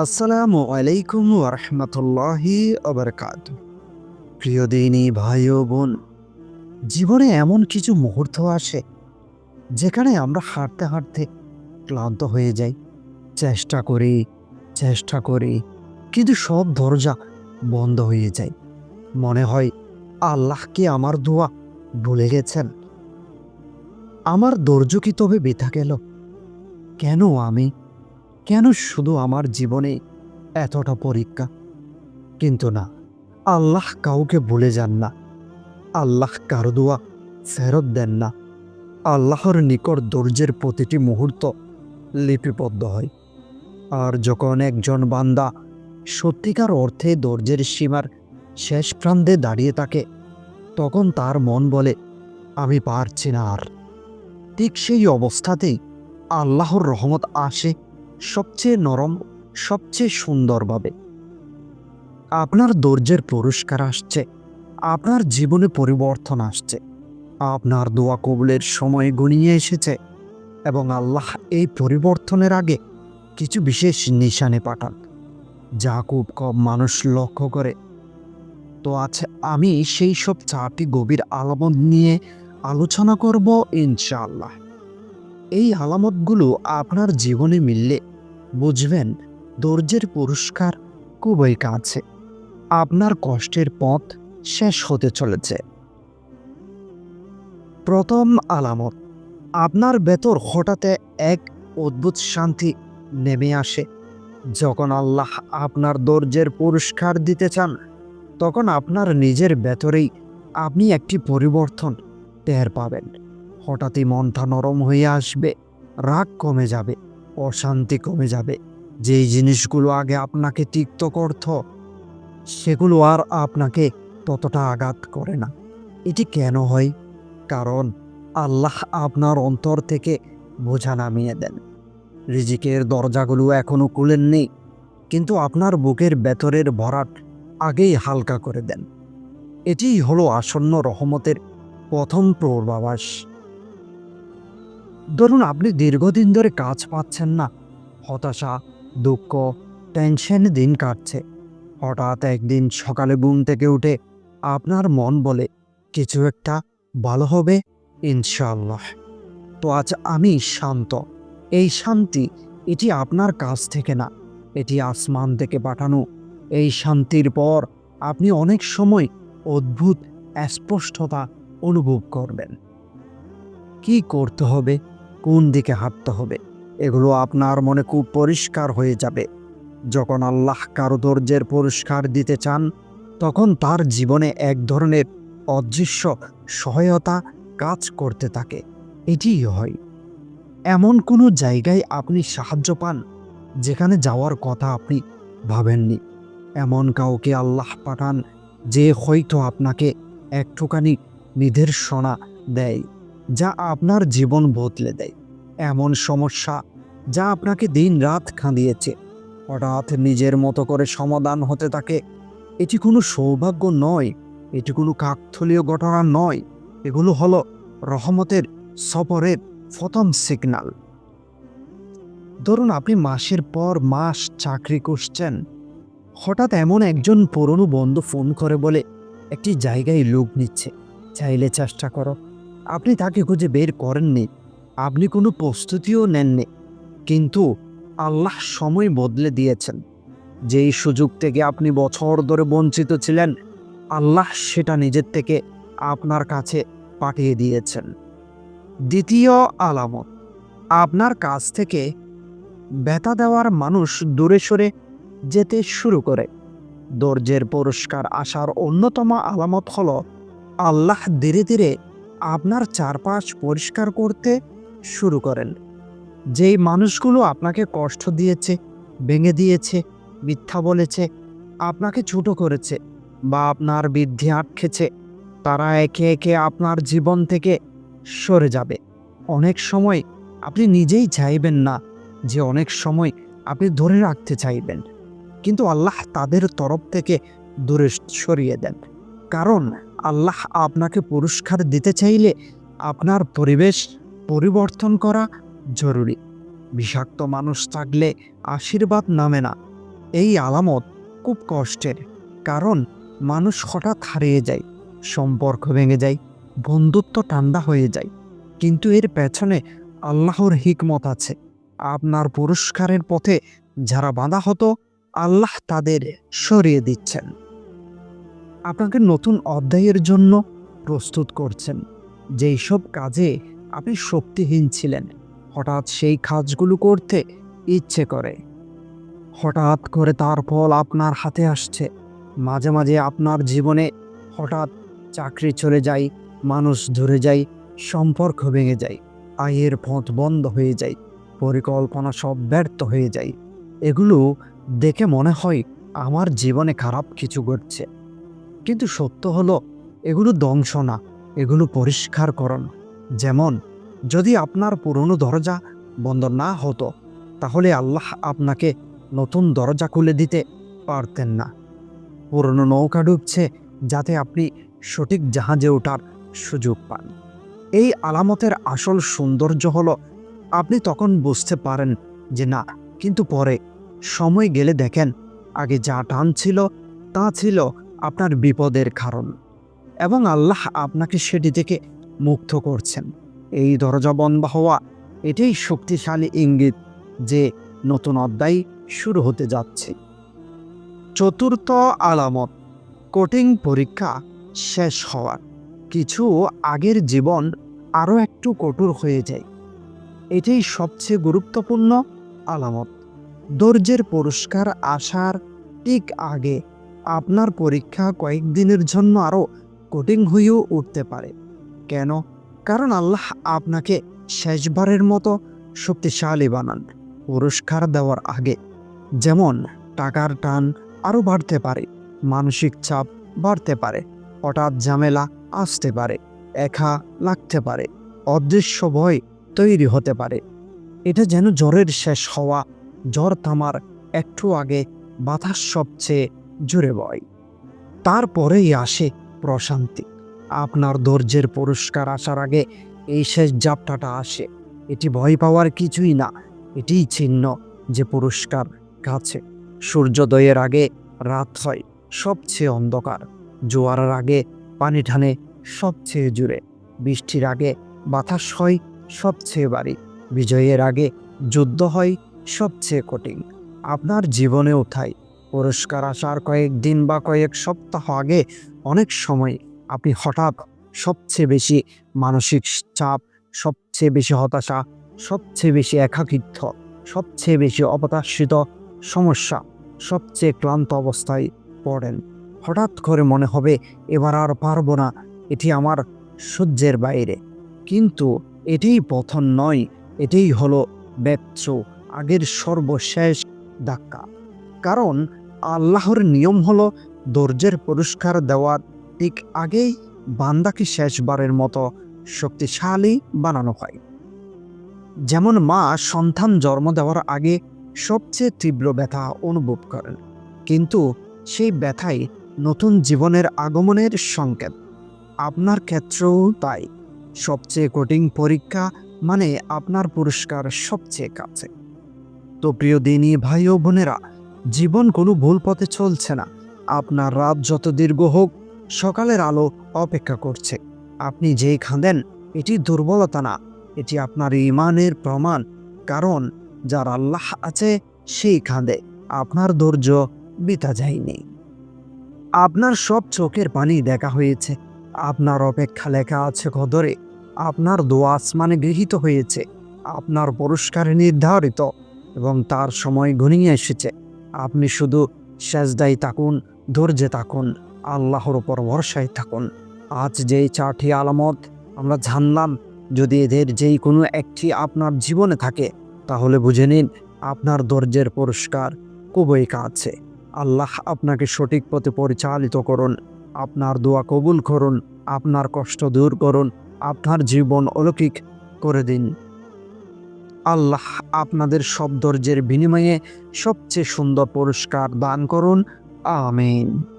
আসসালামু আলাইকুম রহমতুল্লাহি আবরকাত প্রিয় দিনী, ভাই ও বোন, জীবনে এমন কিছু মুহূর্ত আসে যেখানে আমরা হাঁটতে হাঁটতে ক্লান্ত হয়ে যাই। চেষ্টা করি চেষ্টা করি, কিন্তু সব দরজা বন্ধ হয়ে যায়। মনে হয় আল্লাহকে আমার দোয়া ভুলে গেছেন? আমার ধৈর্য কি তবে বেথা গেল? কেন আমি কেন শুধু আমার জীবনে এতটা পরীক্ষা? কিন্তু না, আল্লাহ কাউকে ভুলে যান না। আল্লাহ কারও দোয়া ফেরত দেন না। আল্লাহর নিকট ধৈর্যের প্রতিটি মুহূর্ত লিপিবদ্ধ হয়। আর যখন একজন বান্দা সত্যিকার অর্থে ধৈর্যের সীমার শেষ প্রান্তে দাঁড়িয়ে থাকে, তখন তার মন বলে, আমি পারছি না আর। ঠিক সেই অবস্থাতেই আল্লাহর রহমত আসে সবচেয়ে নরম, সবচেয়ে সুন্দরভাবে। আপনার ধৈর্যের পুরস্কার আসছে। আপনার জীবনে পরিবর্তন আসছে। আপনার দোয়া কবুলের সময় গণিয়ে এসেছে এবং আল্লাহ এই পরিবর্তনের আগে কিছু বিশেষ নিশানে পাঠান, যা খুব কম মানুষ লক্ষ্য করে। তো আছে আমি সেই সব চারটি গভীর আলামত নিয়ে আলোচনা করব ইনশাআল্লাহ। এই আলামতগুলো আপনার জীবনে মিললে বুঝবেন, ধৈর্যের পুরস্কার খুবই কাছে। আপনার কষ্টের পথ শেষ হতে চলেছে। প্রথম আলামত, আপনার ভেতর হঠাৎ এক অদ্ভুত শান্তি নেমে আসে। যখন আল্লাহ আপনার ধৈর্যের পুরস্কার দিতে চান, তখন আপনার নিজের ভেতরেই আপনি একটি পরিবর্তন টের পাবেন। হঠাৎই মনটা নরম হয়ে আসবে, রাগ কমে যাবে। অশান্তি কমে যাবে। যেই জিনিসগুলো আগে আপনাকে তিক্ত করত, সেগুলো আর আপনাকে ততটা আঘাত করে না। এটি কেন হয়? কারণ আল্লাহ আপনার অন্তর থেকে বোঝা নামিয়ে দেন। রিজিকের দরজাগুলো এখনও খুলেননি, কিন্তু আপনার বুকের ভেতরের ভরাট আগেই হালকা করে দেন। এটিই হলো আসন্ন রহমতের প্রথম পূর্বাভাস। ধরুন আপনি দীর্ঘদিন ধরে কাজ পাচ্ছেন না। হতাশা, দুঃখ টেনশন দিন কাটছে। হঠাৎ একদিন সকালে ঘুম থেকে উঠে আপনার মন বলে, কিছু একটা ভালো হবে ইনশাল্লাহ তো আজ আমি শান্ত। এই শান্তি, এটি আপনার কাছ থেকে না। এটি আসমান থেকে পাঠানো। এই শান্তির পর আপনি অনেক সময় অদ্ভুত স্পষ্টতা অনুভব করবেন। কি করতে হবে? কোন দিকে হাঁটতে হবে? এগুলো আপনার মনে খুব পরিষ্কার হয়ে যাবে। যখন আল্লাহ কারও ধৈর্যের পুরস্কার দিতে চান, তখন তার জীবনে এক ধরনের অদৃশ্য সহায়তা কাজ করতে থাকে। এটিই হয়। এমন কোনো জায়গায় আপনি সাহায্য পান, যেখানে যাওয়ার কথা আপনি ভাবেননি। এমন কাউকে আল্লাহ পাঠান, যে হয়তো আপনাকে একটুখানি নির্দেশনা দেয়। যা আপনার জীবন বদলে দেয়। এমন সমস্যা যা আপনাকে দিন রাত খাঁদিয়েছে হঠাৎ নিজের মতো করে সমাধান হতে থাকে। এটি কোনো সৌভাগ্য নয়, এটি কোনো কাকথলীয় ঘটনা নয়। এগুলো হলো রহমতের, সফরের প্রথম সিগনাল ধরুন আপনি মাসের পর মাস চাকরি করছেন হঠাৎ এমন একজন পুরনো বন্ধু ফোন করে বলে, একটি জায়গায় লোক নিচ্ছে। চাইলে চেষ্টা করো। আপনি তাকে খুঁজে বের করেননি। আপনি কোনো প্রস্তুতিও নেননি। কিন্তু আল্লাহ সময় বদলে দিয়েছেন। যেই সুযোগ থেকে আপনি বছর ধরে বঞ্চিত ছিলেন, আল্লাহ সেটা নিজের থেকে আপনার কাছে পাঠিয়ে দিয়েছেন। দ্বিতীয় আলামত, আপনার কাছ থেকে ব্যথা দেওয়ার মানুষ দূরে সরে যেতে শুরু করে। দর্জের পুরস্কার আসার অন্যতম আলামত হল, আল্লাহ ধীরে ধীরে আপনার চারপাশ পরিষ্কার করতে শুরু করেন। যেই মানুষগুলো আপনাকে কষ্ট দিয়েছে, ভেঙে দিয়েছে, মিথ্যা বলেছে, আপনাকে ছোট করেছে বা আপনার বৃদ্ধি আটকেছে, তারা একে একে আপনার জীবন থেকে সরে যাবে। অনেক সময় আপনি নিজেই চাইবেন না যে অনেক সময় আপনি ধরে রাখতে চাইবেন। কিন্তু আল্লাহ তাদের তরফ থেকে দূরে সরিয়ে দেন। কারণ আল্লাহ আপনাকে পুরস্কার দিতে চাইলে আপনার পরিবেশ পরিবর্তন করা জরুরি। বিষাক্ত মানুষ থাকলে আশীর্বাদ নামে না। এই আলামত খুব কষ্টের, কারণ মানুষ হঠাৎ হারিয়ে যায়, সম্পর্ক ভেঙে যায়, বন্ধুত্ব ঠান্ডা হয়ে যায়। কিন্তু এর পেছনে আল্লাহর হিকমত আছে। আপনার পুরস্কারের পথে যারা বাঁধা হতো, আল্লাহ তাদের সরিয়ে দিচ্ছেন। আপনাকে নতুন অধ্যায়ের জন্য প্রস্তুত করছেন। যেই সব কাজে আপনি শক্তিহীন ছিলেন, হঠাৎ সেই কাজগুলো করতে ইচ্ছে করে। হঠাৎ করে তার ফল আপনার হাতে আসছে। মাঝে মাঝে আপনার জীবনে হঠাৎ চাকরি চলে যায়, মানুষ ধরে যায়, সম্পর্ক ভেঙে যায়, আয়ের পথ বন্ধ হয়ে যায়, পরিকল্পনা সব ব্যর্থ হয়ে যায়। এগুলো দেখে মনে হয় আমার জীবনে খারাপ কিছু ঘটছে। কিন্তু সত্য হলো, এগুলো ধ্বংস না এগুলো পরিষ্কার করণ যেমন, যদি আপনার পুরনো দরজা বন্ধ না হতো, তাহলে আল্লাহ আপনাকে নতুন দরজা খুলে দিতে পারতেন না। পুরনো নৌকা ডুবছে, যাতে আপনি সঠিক জাহাজে ওঠার সুযোগ পান। এই আলামতের আসল সৌন্দর্য হলো, আপনি তখন বুঝতে পারেন যে না, কিন্তু পরে সময় গেলে দেখেন, আগে যা টান ছিল, তা ছিল আপনার বিপদের কারণ এবং আল্লাহ আপনাকে সেটি থেকে মুক্ত করছেন। এই দরজা বন্ধ হওয়া এটাই শক্তিশালী ইঙ্গিত যে নতুন অধ্যায় শুরু হতে যাচ্ছে। চতুর্থ আলামত কোটিং পরীক্ষা শেষ হওয়ার। কিছু আগের জীবন আরও একটু কঠোর হয়ে যায়। এটাই সবচেয়ে গুরুত্বপূর্ণ আলামত। ধৈর্যের পুরস্কার আসার ঠিক আগে আপনার পরীক্ষা কয়েকদিনের জন্য আরও কঠিন হয়েও উঠতে পারে। কেন? কারণ আল্লাহ আপনাকে শেষবারের মতো শক্তিশালী বানান, পুরস্কার দেওয়ার আগে। যেমন, টাকার টান আরও বাড়তে পারে, মানসিক চাপ বাড়তে পারে, হঠাৎ ঝামেলা আসতে পারে, একা লাগতে পারে, অদৃশ্য ভয় তৈরি হতে পারে। এটা যেন জ্বরের শেষ হওয়া, জ্বর থামার একটু আগে বাতাস সবচেয়ে জুড়ে বয়। তারপরেই আসে প্রশান্তি। আপনার ধৈর্যের পুরস্কার আসার আগে এই শেষ জাপটাটা আসে। এটি ভয় পাওয়ার কিছুই না, এটিই চিহ্ন যে পুরস্কার কাছে। সূর্যোদয়ের আগে রাত হয়, সবচেয়ে অন্ধকার। জোয়ারের আগে পানি ঠানে সবচেয়ে জুড়ে বৃষ্টির আগে বাতাস হয়, সবচেয়ে বাড়ি বিজয়ের আগে যুদ্ধ হয়, সবচেয়ে কঠিন। আপনার জীবনেও তাই। পুরস্কার আসার কয়েকদিন বা কয়েক সপ্তাহ আগে অনেক সময় আপনি হঠাৎ সবচেয়ে বেশি মানসিক চাপ, সবচেয়ে বেশি হতাশা, সবচেয়ে বেশি একাকিত্ব, সবচেয়ে বেশি অপতাশ্রিত সমস্যা, সবচেয়ে ক্লান্ত অবস্থায় পড়েন। হঠাৎ করে মনে হবে, এবার আর পারব না, এটি আমার সহ্যের বাইরে। কিন্তু এটাই পথন নয়, এটাই হলো ব্যর্থ আগের সর্বশেষ ধাক্কা। কারণ আল্লাহর নিয়ম হলো ধৈর্যের পুরস্কার দেওয়ার ঠিক আগেই বান্দাকে শেষবারের মতো শক্তিশালী বানানো হয়। যেমন মা সন্তান জন্ম দেওয়ার আগে সবচেয়ে তীব্র ব্যথা অনুভব করেন, কিন্তু সেই ব্যথাই নতুন জীবনের আগমনের সংকেত। আপনার ক্ষেত্রেও তাই। সবচেয়ে কঠিন পরীক্ষা মানে আপনার পুরস্কার সবচেয়ে কাছে। তো প্রিয় দিনী ভাই ও বোনেরা জীবন কোনো ভুল পথে চলছে না। আপনার রাত যত দীর্ঘ হোক, সকালের আলো অপেক্ষা করছে। আপনি যেই খাঁদেন, এটি দুর্বলতা না, এটি আপনার ইমানের প্রমাণ। কারণ যার আল্লাহ আছে, সেই খাঁদে আপনার ধৈর্য বিতা যায়নি। আপনার সব চোখের পানি দেখা হয়েছে। আপনার অপেক্ষা লেখা আছে কদরে। আপনার দোয়া আসমানে গৃহীত হয়েছে। আপনার পুরস্কার নির্ধারিত এবং তার সময় ঘনিয়ে এসেছে। আপনি শুধু সেজদাই থাকুন, ধৈর্যে থাকুন, আল্লাহর ওপর ভরসায় থাকুন। আজ যেই চারটি আলামত আমরা জানলাম, যদি এদের যেই কোনো একটি আপনার জীবনে থাকে, তাহলে বুঝে নিন আপনার ধৈর্যের পুরস্কার খুবই কাছে। আল্লাহ আপনাকে সঠিক পথে পরিচালিত করুন, আপনার দোয়া কবুল করুন, আপনার কষ্ট দূর করুন, আপনার জীবন অলৌকিক করে দিন। আল্লাহ আপনাদের সব ধৈর্যের বিনিময়ে সবচেয়ে সুন্দর পুরস্কার দান করুন। আমিন।